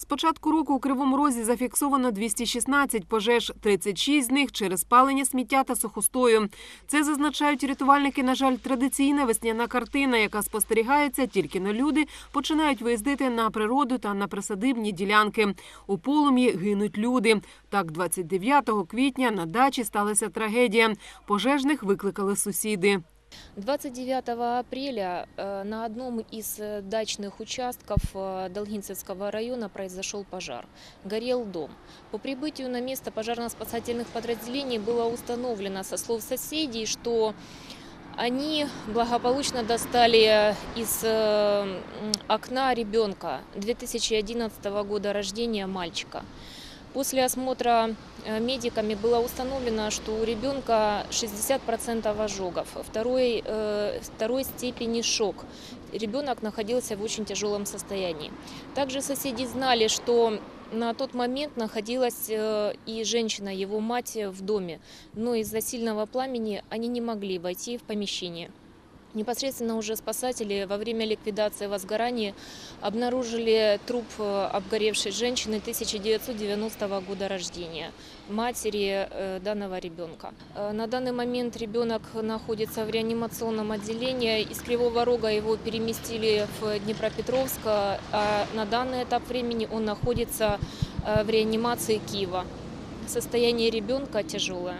З початку року у Кривому Розі зафіксовано 216 пожеж, 36 з них через спалення сміття та сухостою. Це зазначають рятувальники. На жаль, традиційна весняна картина, яка спостерігається тільки на люди, починають виїздити на природу та на присадибні ділянки. У полум'ї гинуть люди. Так, 29 квітня на дачі сталася трагедія. Пожежних викликали сусіди. 29 апреля э, на одном из э, дачных участков э, Долгинцевского района произошел пожар. Горел дом. По прибытию на место пожарно-спасательных подразделений было установлено со слов соседей, что они благополучно достали из окна ребенка 2011 года рождения мальчика. После осмотра э, медиками было установлено, что у ребенка 60% ожогов, второй, э, второй степени шок. Ребенок находился в очень тяжелом состоянии. Также соседи знали, что на тот момент находилась э, и женщина, его мать, в доме, но из-за сильного пламени они не могли войти в помещение. Непосредственно уже спасатели во время ликвидации возгорания обнаружили труп э, обгоревшей женщины 1990 года рождения, матери э, данного ребенка. Э, На данный момент ребенок находится в реанимационном отделении. Из Кривого Рога его переместили в Днепропетровск, а на данный этап времени он находится э, в реанимации Киева. Состояние ребенка тяжелое.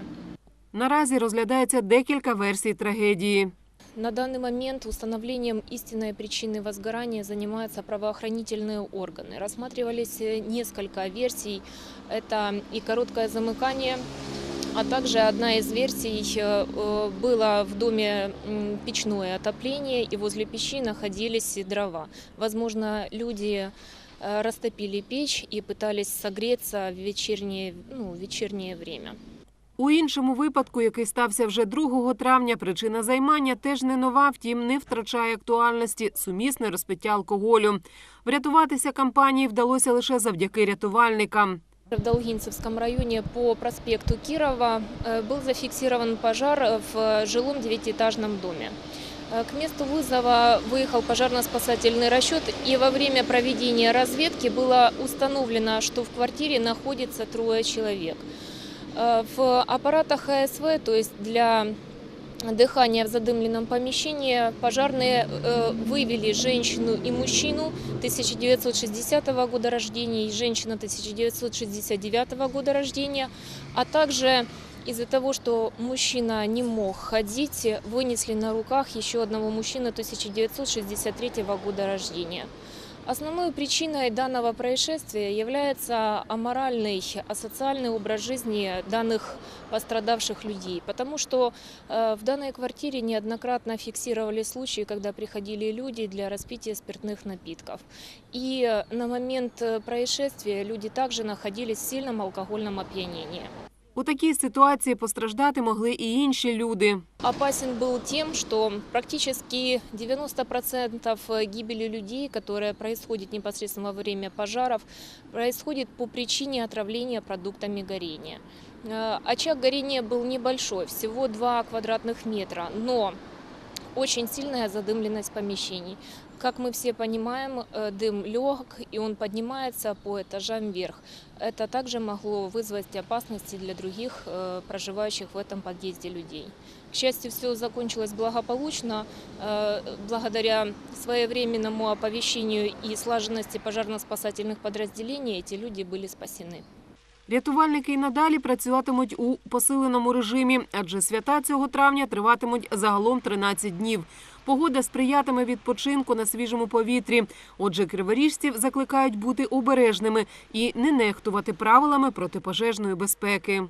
Наразі розглядається декілька версій трагедії. На данный момент установлением истинной причины возгорания занимаются правоохранительные органы. Рассматривались э, несколько версий. Это и короткое замыкание, а также одна из версий э, э, было в доме печное отопление, и возле печи находились дрова. Возможно, люди растопили печь и пытались согреться в вечернее, ну, в вечернее время. У іншому випадку, який стався вже 2 травня, причина займання теж не нова, втім не втрачає актуальності сумісне розпиття алкоголю. Врятуватися кампанії вдалося лише завдяки рятувальникам. В Долгинцевском районе по проспекту Кирова э, был зафиксирован пожар в жилом девятиэтажном доме. Э, К месту вызова выехал пожарно-спасательный расчет, и во время проведения разведки было установлено, что в квартире находится трое человек. Э, В аппаратах АСВ, то есть для дыхания в задымленном помещении, пожарные э, вывели женщину и мужчину 1960 года рождения и женщина 1969 года рождения, а также из-за того, что мужчина не мог ходить, вынесли на руках еще одного мужчину 1963 года рождения. Основной причиной данного происшествия является аморальный, асоциальный образ жизни данных пострадавших людей, потому что э, в данной квартире неоднократно фиксировали случаи, когда приходили люди для распития спиртных напитков. И на момент э, происшествия люди также находились в сильном алкогольном опьянении. У такій ситуації постраждати могли і інші люди. Опасен был тем, что практически 90% гибели людей, которая происходит непосредственно во время пожаров, происходит по причине отравления продуктами горения. Э, Очаг горения был небольшой, всего 2 квадратных метра, но очень сильная задымленность помещений. Как мы все понимаем, э, дым лег, и он поднимается по этажам вверх. Это также могло вызвать опасности для других э, проживающих в этом подъезде людей. К счастью, все закончилось благополучно. Э, Благодаря своевременному оповещению и слаженности пожарно-спасательных подразделений эти люди были спасены. Рятувальники й надалі працюватимуть у посиленому режимі, адже свята цього травня триватимуть загалом 13 днів. Погода сприятиме відпочинку на свіжому повітрі. Отже, криворіжців закликають бути обережними і не нехтувати правилами протипожежної безпеки.